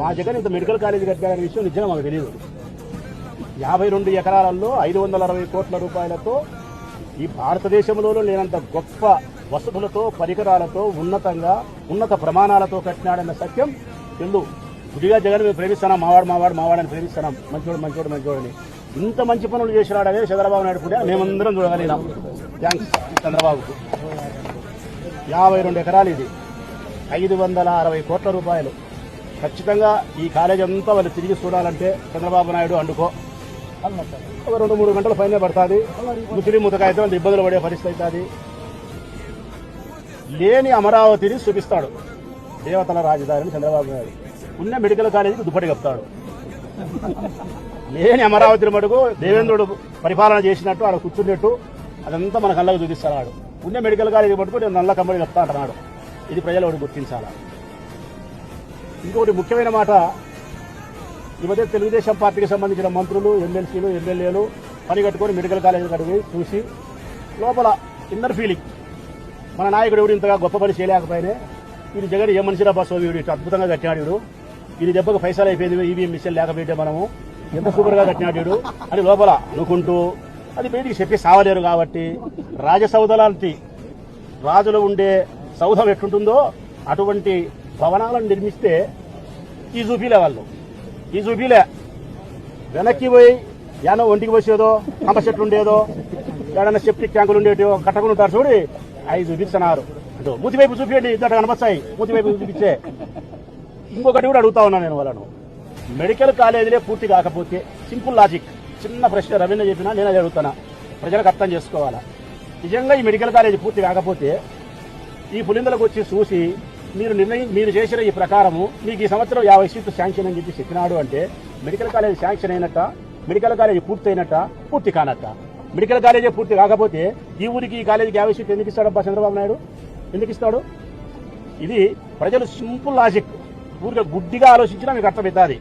మా జగన్ ఇంత medical college కట్టారనే విషయం నిజంగా మాకు తెలియదు. యాభై రెండు ఎకరాలలో ఐదు వందల అరవై కోట్ల రూపాయలతో ఈ భారతదేశంలోనూ లేనంత గొప్ప వసతులతో పరికరాలతో ఉన్నతంగా ఉన్నత ప్రమాణాలతో కట్టినాడన్న సత్యం తెలుగు. గుడిగా జగన్ మేము ప్రేమిస్తున్నాం మావాడు మావాడు మావాడని ప్రేమిస్తున్నాం. మంచోడు మంచోడు మంచోడని. ఇంత మంచి పనులు చేసినాడనే చంద్రబాబు నాయుడు కూడా? మేమందరం చూడగలిగినాం. థ్యాంక్స్ చంద్రబాబుకు. యాభై రెండు ఎకరాలు ఇది. ఐదు వందల అరవై కోట్ల రూపాయలు. ఖచ్చితంగా ఈ కాలేజ్ అంతా వాళ్ళు తిరిగి చూడాలంటే చంద్రబాబు నాయుడు అండుకో. ఒక రెండు మూడు గంటల పైనే పడుతుంది. ముస్లిం ముతకాయితే వాళ్ళు ఇబ్బందులు పడే పరిస్థితి అవుతుంది. లేని అమరావతిని చూపిస్తాడు. దేవతల రాజధానిని చంద్రబాబు నాయుడు. ఉన్న మెడికల్ కాలేజీకి దుప్పటి కప్తాడు లేని అమరావతిని మటుకు దేవేంద్రుడు పరిపాలన చేసినట్టు ఆడ కూర్చున్నట్టు అదంతా మన కళ్ళకు చూపిస్తాడు ఆడు. ఉన్న మెడికల్ కాలేజీ మటుకు నేను నల్ల కంపెనీ చెప్తా అంటున్నాడు. ఇది ప్రజలు గుర్తించాలి గుర్తించాలా? ఇంకొకటి ముఖ్యమైన మాట. ఈ మధ్య తెలుగుదేశం పార్టీకి సంబంధించిన మంత్రులు ఎమ్మెల్సీలు ఎమ్మెల్యేలు పని కట్టుకొని మెడికల్ కాలేజీ కడిగి చూసి లోపల ఇన్నర్ ఫీలింగ్ మన నాయకుడు ఎవడు ఇంతగా గొప్ప పని చేయలేకపోయినా ఇది జగన్ ఏ మనిషిరా బస్సు వీడు అద్భుతంగా కట్టినాడు ఇది దెబ్బకు పైసలు అయిపోయింది ఈవీఎం మిషన్ లేకపోతే మనము ఎంత సూపర్గా కట్టినాడు అని లోపల అనుకుంటూ అది బయటికి చెప్పి సావలేరు కాబట్టి రాజసౌధ లాంటి రాజులు ఉండే సౌధం ఎట్లుంటుందో అటువంటి భవనాలను నిర్మిస్తే ఈ చూపిలే వాళ్ళు ఈ చూపిలే వెనక్కి పోయి యానో ఒంటికి పోసేదో కంప చెట్లు ఉండేదో ఏడన్నా సెప్టిక్ ట్యాంకులు ఉండేటో కట్టకుండా ఉంటారు చూడి. అవి చూపిస్తున్నారు అదో మూతివైపు చూపించండి ఇద్దరు కనపస్తాయి మూతివైపు చూపించే. ఇంకొకటి కూడా అడుగుతా ఉన్నాను నేను వాళ్ళను. మెడికల్ కాలేజీలే పూర్తి కాకపోతే సింపుల్ లాజిక్. చిన్న ప్రశ్న రవీంద్ర చెప్పినా నేను అది అడుగుతానా? ప్రజలకు అర్థం చేసుకోవాలా? నిజంగా ఈ మెడికల్ కాలేజీ పూర్తి కాకపోతే ఈ పులిందలకు వచ్చి చూసి మీరు నిర్ణయం మీరు చేసిన ఈ ప్రకారము మీకు ఈ సంవత్సరం యాభై సీట్లు శాంక్షన్ అని చెప్పి చెప్పినాడు అంటే మెడికల్ కాలేజ్ శాంక్షన్ అయినట్ట మెడికల్ కాలేజ్ పూర్తి అయినట్ట పూర్తి కానట్ట. మెడికల్ కాలేజీ పూర్తి కాకపోతే ఈ ఊరికి ఈ కాలేజీకి యాభై సీట్లు ఎందుకు ఇస్తాడబ్బా చంద్రబాబు నాయుడు? ఎందుకు ఇస్తాడు? ఇది ప్రజలు సింపుల్ లాజిక్. ఊరిగా గుడ్డిగా ఆలోచించినా మీకు అర్థమవుతుంది.